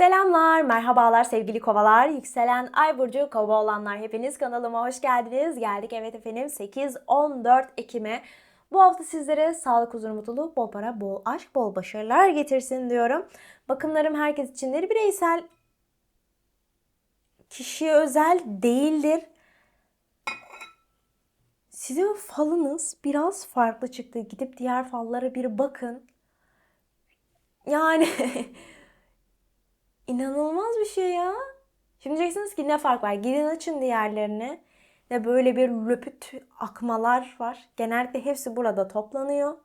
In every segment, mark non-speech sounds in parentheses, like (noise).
Selamlar, merhabalar sevgili kovalar. Yükselen Ay Burcu kova olanlar hepiniz kanalıma hoş geldiniz. Geldik evet efendim 8-14 Ekim'e. Bu hafta sizlere sağlık, huzur, mutluluk, bol para, bol aşk, bol başarılar getirsin diyorum. Bakımlarım herkes içindir. Bireysel kişiye özel değildir. Sizin falınız biraz farklı çıktı. Gidip diğer fallara bir bakın. Yani (laughs) inanılmaz bir şey ya. Şimdi diyeceksiniz ki ne fark var? Gidin açın diğerlerini. Ve böyle bir löpüt akmalar var. Genellikle hepsi burada toplanıyor.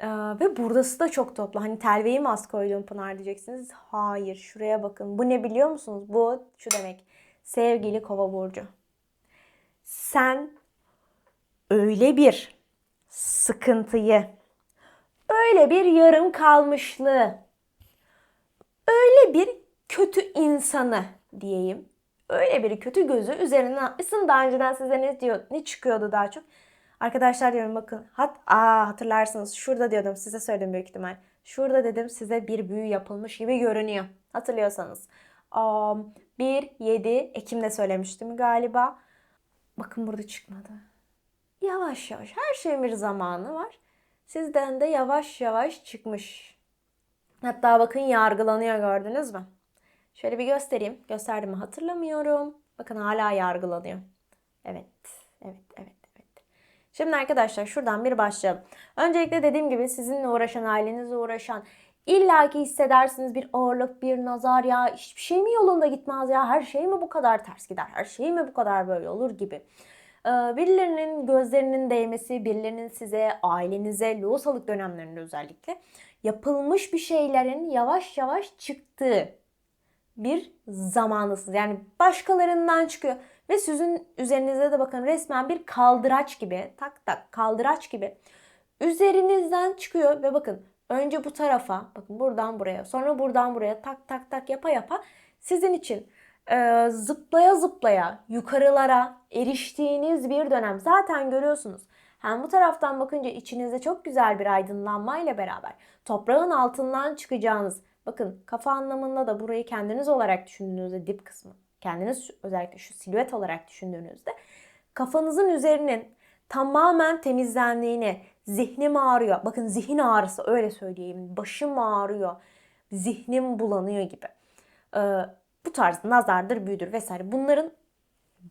Ee, ve buradası da çok toplu. Hani telveyi mi az koydum Pınar diyeceksiniz. Hayır şuraya bakın. Bu ne biliyor musunuz? Bu şu demek. Sevgili kova burcu. Sen öyle bir sıkıntıyı, öyle bir yarım kalmışlığı, öyle bir kötü insanı diyeyim. Öyle bir kötü gözü üzerine atmışsın. Daha önceden size ne diyor, ne çıkıyordu daha çok? Arkadaşlar diyorum bakın. Hat, aa hatırlarsınız şurada diyordum size söyledim büyük ihtimal. Şurada dedim size bir büyü yapılmış gibi görünüyor. Hatırlıyorsanız. Um, 1-7 Ekim'de söylemiştim galiba. Bakın burada çıkmadı. Yavaş yavaş. Her şeyin bir zamanı var. Sizden de yavaş yavaş çıkmış. Hatta bakın yargılanıyor gördünüz mü? Şöyle bir göstereyim. Gösterdim mi hatırlamıyorum. Bakın hala yargılanıyor. Evet. Evet, evet, evet. Şimdi arkadaşlar şuradan bir başlayalım. Öncelikle dediğim gibi sizinle uğraşan, ailenizle uğraşan İlla ki hissedersiniz bir ağırlık, bir nazar ya hiçbir şey mi yolunda gitmez ya her şey mi bu kadar ters gider, her şey mi bu kadar böyle olur gibi. Ee, birilerinin gözlerinin değmesi, birilerinin size, ailenize, loğusalık dönemlerinde özellikle yapılmış bir şeylerin yavaş yavaş çıktığı bir zamanlısınız. Yani başkalarından çıkıyor. Ve sizin üzerinize de bakın resmen bir kaldıraç gibi, tak tak kaldıraç gibi üzerinizden çıkıyor ve bakın önce bu tarafa, bakın buradan buraya, sonra buradan buraya tak tak tak yapa yapa sizin için e, zıplaya zıplaya yukarılara eriştiğiniz bir dönem. Zaten görüyorsunuz. Hem bu taraftan bakınca içinizde çok güzel bir aydınlanma ile beraber toprağın altından çıkacağınız bakın kafa anlamında da burayı kendiniz olarak düşündüğünüzde dip kısmı kendiniz özellikle şu silüet olarak düşündüğünüzde kafanızın üzerinin tamamen temizlendiğini, zihnim ağrıyor. Bakın zihin ağrısı öyle söyleyeyim. Başım ağrıyor. Zihnim bulanıyor gibi. Ee, bu tarz nazardır, büyüdür vesaire. Bunların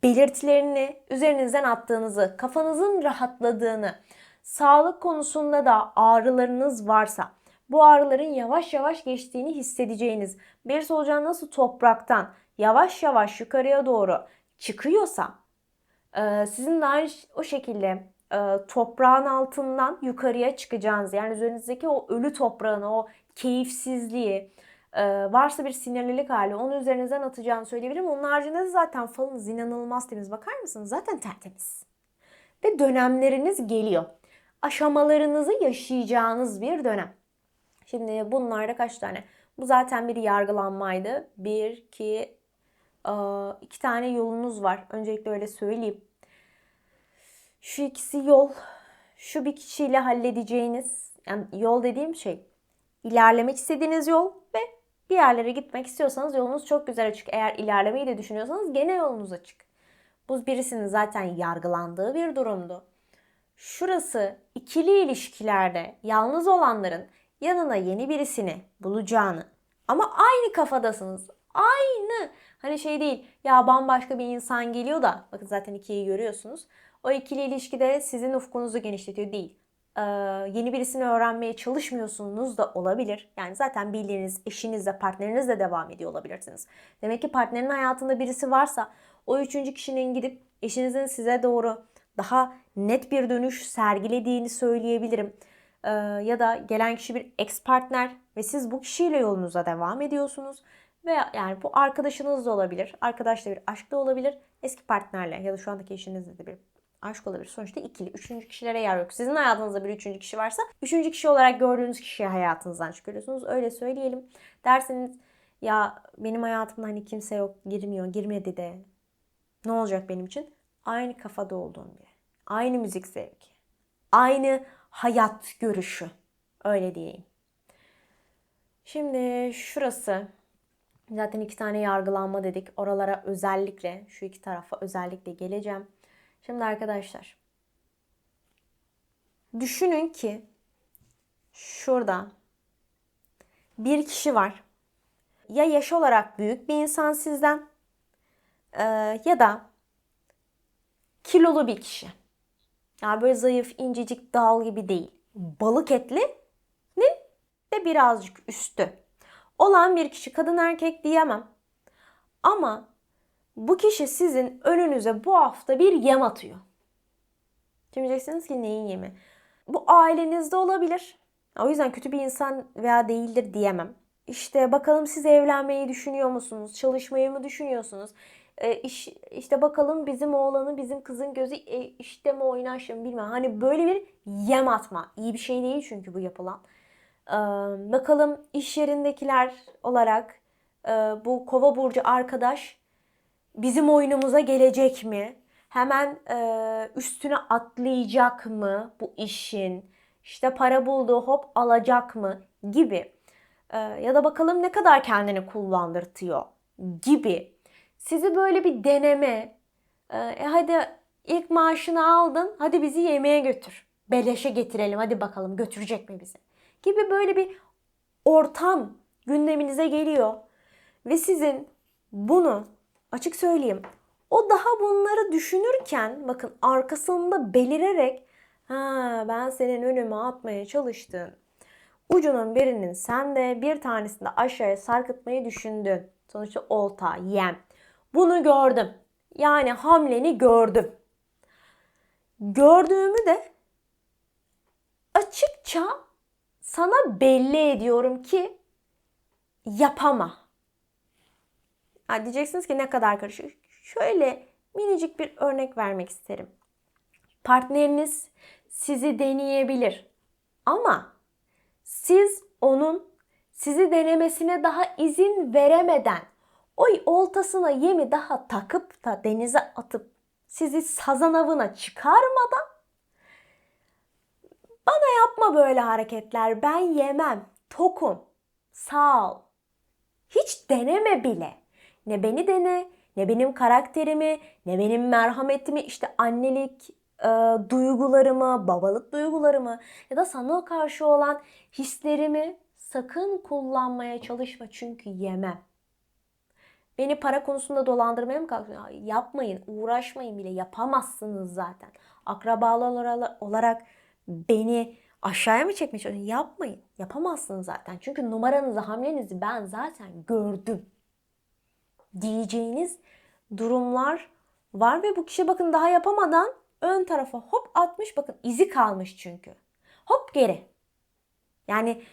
belirtilerini üzerinizden attığınızı, kafanızın rahatladığını, sağlık konusunda da ağrılarınız varsa bu ağrıların yavaş yavaş geçtiğini hissedeceğiniz bir solucan nasıl topraktan yavaş yavaş yukarıya doğru çıkıyorsa e, sizin de o şekilde e, toprağın altından yukarıya çıkacağınız yani üzerinizdeki o ölü toprağın o keyifsizliği varsa bir sinirlilik hali onu üzerinizden atacağını söyleyebilirim. Onun haricinde de zaten falınız inanılmaz temiz. Bakar mısınız? Zaten tertemiz. Ve dönemleriniz geliyor. Aşamalarınızı yaşayacağınız bir dönem. Şimdi bunlarda kaç tane? Bu zaten bir yargılanmaydı. Bir, iki, e, iki tane yolunuz var. Öncelikle öyle söyleyeyim. Şu ikisi yol. Şu bir kişiyle halledeceğiniz, yani yol dediğim şey ilerlemek istediğiniz yol ve bir yerlere gitmek istiyorsanız yolunuz çok güzel açık. Eğer ilerlemeyi de düşünüyorsanız gene yolunuz açık. Bu birisinin zaten yargılandığı bir durumdu. Şurası ikili ilişkilerde yalnız olanların yanına yeni birisini bulacağını ama aynı kafadasınız. Aynı. Hani şey değil ya bambaşka bir insan geliyor da bakın zaten ikiyi görüyorsunuz. O ikili ilişkide sizin ufkunuzu genişletiyor değil. Yeni birisini öğrenmeye çalışmıyorsunuz da olabilir. Yani zaten bildiğiniz eşinizle, partnerinizle devam ediyor olabilirsiniz. Demek ki partnerin hayatında birisi varsa o üçüncü kişinin gidip eşinizin size doğru daha net bir dönüş sergilediğini söyleyebilirim. Ya da gelen kişi bir ex partner ve siz bu kişiyle yolunuza devam ediyorsunuz. Veya yani bu arkadaşınız da olabilir, arkadaşla bir aşk da olabilir, eski partnerle ya da şu andaki eşinizle de bir aşk olabilir. Sonuçta ikili, üçüncü kişilere yer yok. Sizin hayatınızda bir üçüncü kişi varsa üçüncü kişi olarak gördüğünüz kişiyi hayatınızdan çıkarıyorsunuz. Öyle söyleyelim. Derseniz ya benim hayatımda hani kimse yok, girmiyor, girmedi de ne olacak benim için? Aynı kafada olduğum biri. Aynı müzik zevki. Aynı hayat görüşü. Öyle diyeyim. Şimdi şurası Zaten iki tane yargılanma dedik. Oralara özellikle, şu iki tarafa özellikle geleceğim. Şimdi arkadaşlar. Düşünün ki şurada bir kişi var. Ya yaş olarak büyük bir insan sizden e, ya da kilolu bir kişi. Yani böyle zayıf, incecik, dal gibi değil. Balık etlinin de birazcık üstü olan bir kişi. Kadın erkek diyemem. Ama bu kişi sizin önünüze bu hafta bir yem atıyor. Şimdi diyeceksiniz ki neyin yemi? Bu ailenizde olabilir. O yüzden kötü bir insan veya değildir diyemem. İşte bakalım siz evlenmeyi düşünüyor musunuz? Çalışmayı mı düşünüyorsunuz? E, iş, işte bakalım bizim oğlanın bizim kızın gözü e, işte mi oynaşım bilmem. Hani böyle bir yem atma. İyi bir şey değil çünkü bu yapılan. E, bakalım iş yerindekiler olarak e, bu kova burcu arkadaş bizim oyunumuza gelecek mi? Hemen e, üstüne atlayacak mı bu işin? İşte para buldu hop alacak mı gibi. E, ya da bakalım ne kadar kendini kullandırtıyor gibi. Sizi böyle bir deneme. E, e hadi ilk maaşını aldın hadi bizi yemeğe götür. Beleşe getirelim hadi bakalım götürecek mi bizi? Gibi böyle bir ortam gündeminize geliyor. Ve sizin bunu açık söyleyeyim o daha bunları düşünürken bakın arkasında belirerek ha ben senin önüme atmaya çalıştın. Ucunun birinin sen de bir tanesini de aşağıya sarkıtmayı düşündün. Sonuçta olta, yem. Bunu gördüm. Yani hamleni gördüm. Gördüğümü de açıkça sana belli ediyorum ki yapama. Ha, diyeceksiniz ki ne kadar karışık. Şöyle minicik bir örnek vermek isterim. Partneriniz sizi deneyebilir. Ama siz onun sizi denemesine daha izin veremeden o oltasına yemi daha takıp da denize atıp sizi sazan avına çıkarmadan bana yapma böyle hareketler ben yemem tokum sağ ol hiç deneme bile ne beni dene ne benim karakterimi, ne benim merhametimi, işte annelik e, duygularımı, babalık duygularımı ya da sana karşı olan hislerimi sakın kullanmaya çalışma çünkü yemem. Beni para konusunda dolandırmaya mı kalkıyorsun? Yapmayın, uğraşmayın bile yapamazsınız zaten. Akrabalar olarak beni aşağıya mı çekmeye çalışıyorsun? Yapmayın, yapamazsınız zaten. Çünkü numaranızı, hamlenizi ben zaten gördüm diyeceğiniz durumlar var ve bu kişi bakın daha yapamadan ön tarafa hop atmış bakın izi kalmış çünkü. Hop geri. Yani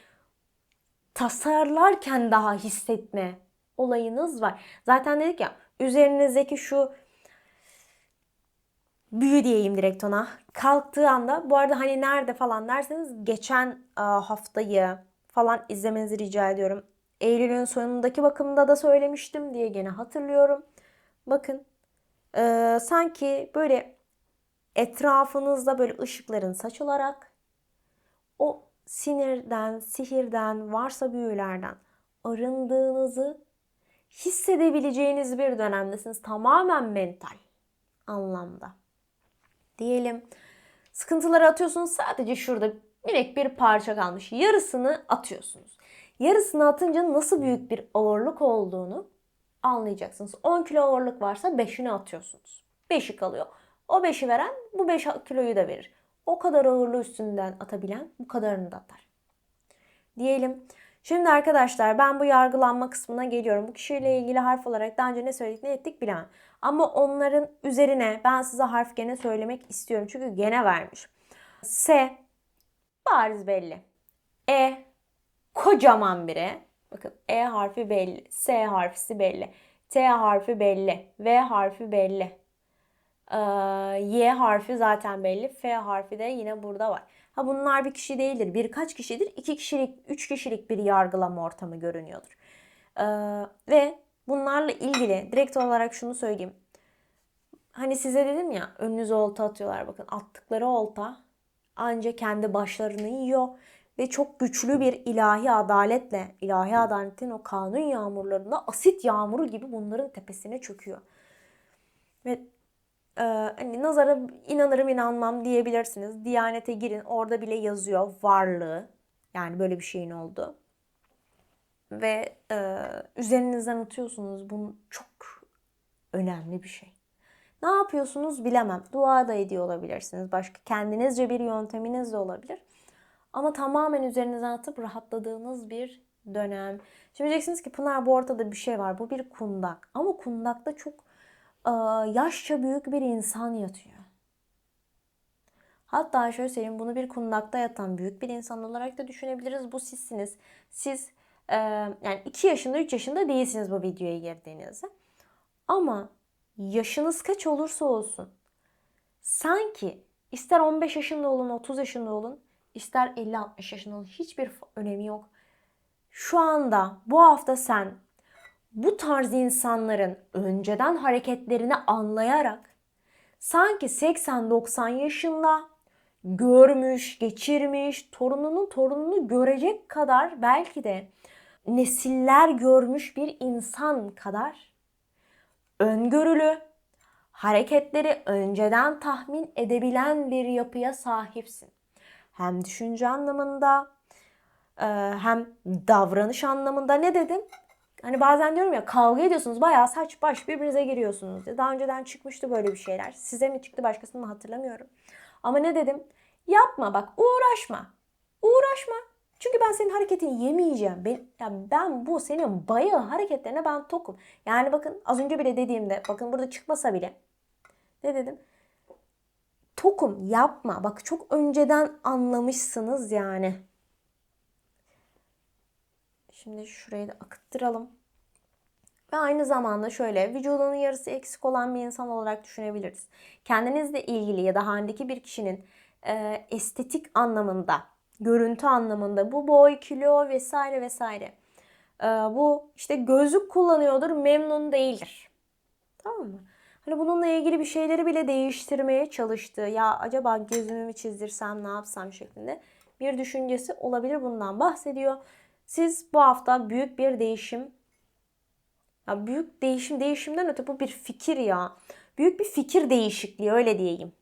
tasarlarken daha hissetme olayınız var. Zaten dedik ya üzerinizdeki şu büyü diyeyim direkt ona. Kalktığı anda bu arada hani nerede falan derseniz geçen haftayı falan izlemenizi rica ediyorum. Eylül'ün sonundaki bakımda da söylemiştim diye gene hatırlıyorum. Bakın e, sanki böyle etrafınızda böyle ışıkların saçılarak o sinirden, sihirden, varsa büyülerden arındığınızı hissedebileceğiniz bir dönemdesiniz. Tamamen mental anlamda. Diyelim sıkıntıları atıyorsunuz sadece şurada minik bir parça kalmış. Yarısını atıyorsunuz. Yarısını atınca nasıl büyük bir ağırlık olduğunu anlayacaksınız. 10 kilo ağırlık varsa 5'ini atıyorsunuz. 5'i kalıyor. O 5'i veren bu 5 kiloyu da verir. O kadar ağırlığı üstünden atabilen bu kadarını da atar. Diyelim. Şimdi arkadaşlar ben bu yargılanma kısmına geliyorum. Bu kişiyle ilgili harf olarak daha önce ne söyledik ne ettik bilemem. Ama onların üzerine ben size harf gene söylemek istiyorum. Çünkü gene vermiş. S bariz belli. E kocaman biri. Bakın E harfi belli, S harfisi belli, T harfi belli, V harfi belli. Ee, y harfi zaten belli. F harfi de yine burada var. Ha bunlar bir kişi değildir. Birkaç kişidir. iki kişilik, üç kişilik bir yargılama ortamı görünüyordur. Ee, ve bunlarla ilgili direkt olarak şunu söyleyeyim. Hani size dedim ya önünüze olta atıyorlar. Bakın attıkları olta ancak kendi başlarını yiyor ve çok güçlü bir ilahi adaletle, ilahi adaletin o kanun yağmurlarında asit yağmuru gibi bunların tepesine çöküyor. Ve e, hani nazara inanırım inanmam diyebilirsiniz. Diyanete girin orada bile yazıyor varlığı. Yani böyle bir şeyin oldu. Ve e, üzerinizden atıyorsunuz. Bu çok önemli bir şey. Ne yapıyorsunuz bilemem. Dua da ediyor olabilirsiniz. Başka kendinizce bir yönteminiz de olabilir. Ama tamamen üzerinizden atıp rahatladığınız bir dönem. Şimdi diyeceksiniz ki Pınar bu ortada bir şey var. Bu bir kundak. Ama kundakta çok e, yaşça büyük bir insan yatıyor. Hatta şöyle söyleyeyim bunu bir kundakta yatan büyük bir insan olarak da düşünebiliriz. Bu sizsiniz. Siz e, yani 2 yaşında 3 yaşında değilsiniz bu videoya girdiğinizde. Ama yaşınız kaç olursa olsun sanki ister 15 yaşında olun 30 yaşında olun ister 50-60 yaşında olun hiçbir önemi yok. Şu anda bu hafta sen bu tarz insanların önceden hareketlerini anlayarak sanki 80-90 yaşında görmüş, geçirmiş, torununun torununu görecek kadar belki de nesiller görmüş bir insan kadar öngörülü, hareketleri önceden tahmin edebilen bir yapıya sahipsin. Hem düşünce anlamında e, hem davranış anlamında ne dedim? Hani bazen diyorum ya kavga ediyorsunuz bayağı saç baş birbirinize giriyorsunuz. Daha önceden çıkmıştı böyle bir şeyler. Size mi çıktı başkasını mı hatırlamıyorum. Ama ne dedim? Yapma bak uğraşma. Uğraşma. Çünkü ben senin hareketini yemeyeceğim. Ben, yani ben bu senin bayağı hareketlerine ben tokum. Yani bakın az önce bile dediğimde bakın burada çıkmasa bile ne dedim? Tokum yapma. Bak çok önceden anlamışsınız yani. Şimdi şurayı da akıttıralım. Ve aynı zamanda şöyle vücudunun yarısı eksik olan bir insan olarak düşünebiliriz. Kendinizle ilgili ya da halindeki bir kişinin e, estetik anlamında, görüntü anlamında bu boy, kilo vesaire vesaire. E, bu işte gözlük kullanıyordur, memnun değildir. Tamam mı? Hani bununla ilgili bir şeyleri bile değiştirmeye çalıştığı, ya acaba gözümü mü çizdirsem, ne yapsam şeklinde bir düşüncesi olabilir bundan bahsediyor. Siz bu hafta büyük bir değişim ya büyük değişim değişimden öte bu bir fikir ya. Büyük bir fikir değişikliği öyle diyeyim.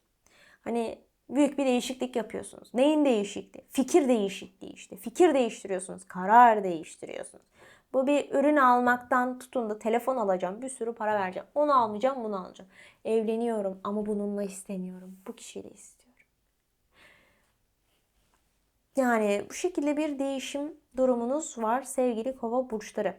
Hani büyük bir değişiklik yapıyorsunuz. Neyin değişikliği? Fikir değişikliği işte. Fikir değiştiriyorsunuz. Karar değiştiriyorsunuz. Bu bir ürün almaktan tutun da telefon alacağım. Bir sürü para vereceğim. Onu almayacağım, bunu alacağım. Evleniyorum ama bununla istemiyorum. Bu kişiyle istiyorum. Yani bu şekilde bir değişim durumunuz var sevgili kova burçları.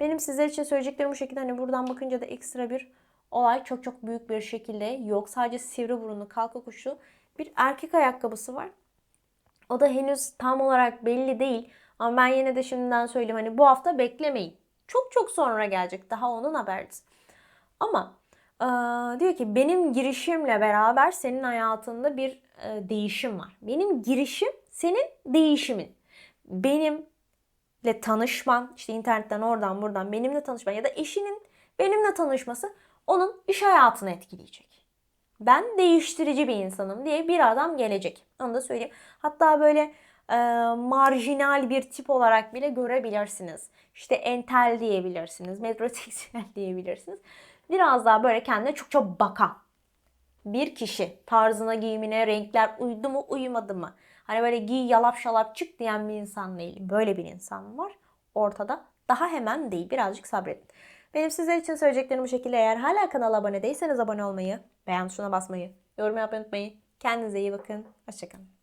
Benim sizler için söyleyeceklerim bu şekilde. Hani buradan bakınca da ekstra bir olay çok çok büyük bir şekilde yok. Sadece sivri burunlu kalka kuşu bir erkek ayakkabısı var. O da henüz tam olarak belli değil. Ama ben yine de şimdiden söyleyeyim hani bu hafta beklemeyin. Çok çok sonra gelecek. Daha onun habercisi. Ama e, diyor ki benim girişimle beraber senin hayatında bir e, değişim var. Benim girişim senin değişimin. Benimle tanışman, işte internetten oradan buradan benimle tanışman ya da eşinin benimle tanışması onun iş hayatını etkileyecek ben değiştirici bir insanım diye bir adam gelecek. Onu da söyleyeyim. Hatta böyle e, marjinal bir tip olarak bile görebilirsiniz. İşte entel diyebilirsiniz, metroseksüel (laughs) diyebilirsiniz. Biraz daha böyle kendine çok çok bakan bir kişi. Tarzına, giyimine, renkler uydu mu, uyumadı mı? Hani böyle giy yalap şalap çık diyen bir insan değil. Böyle bir insan var ortada. Daha hemen değil. Birazcık sabredin. Benim sizler için söyleyeceklerim bu şekilde. Eğer hala kanala abone değilseniz abone olmayı, beğen tuşuna basmayı, yorum yapmayı unutmayın. Kendinize iyi bakın. Hoşçakalın.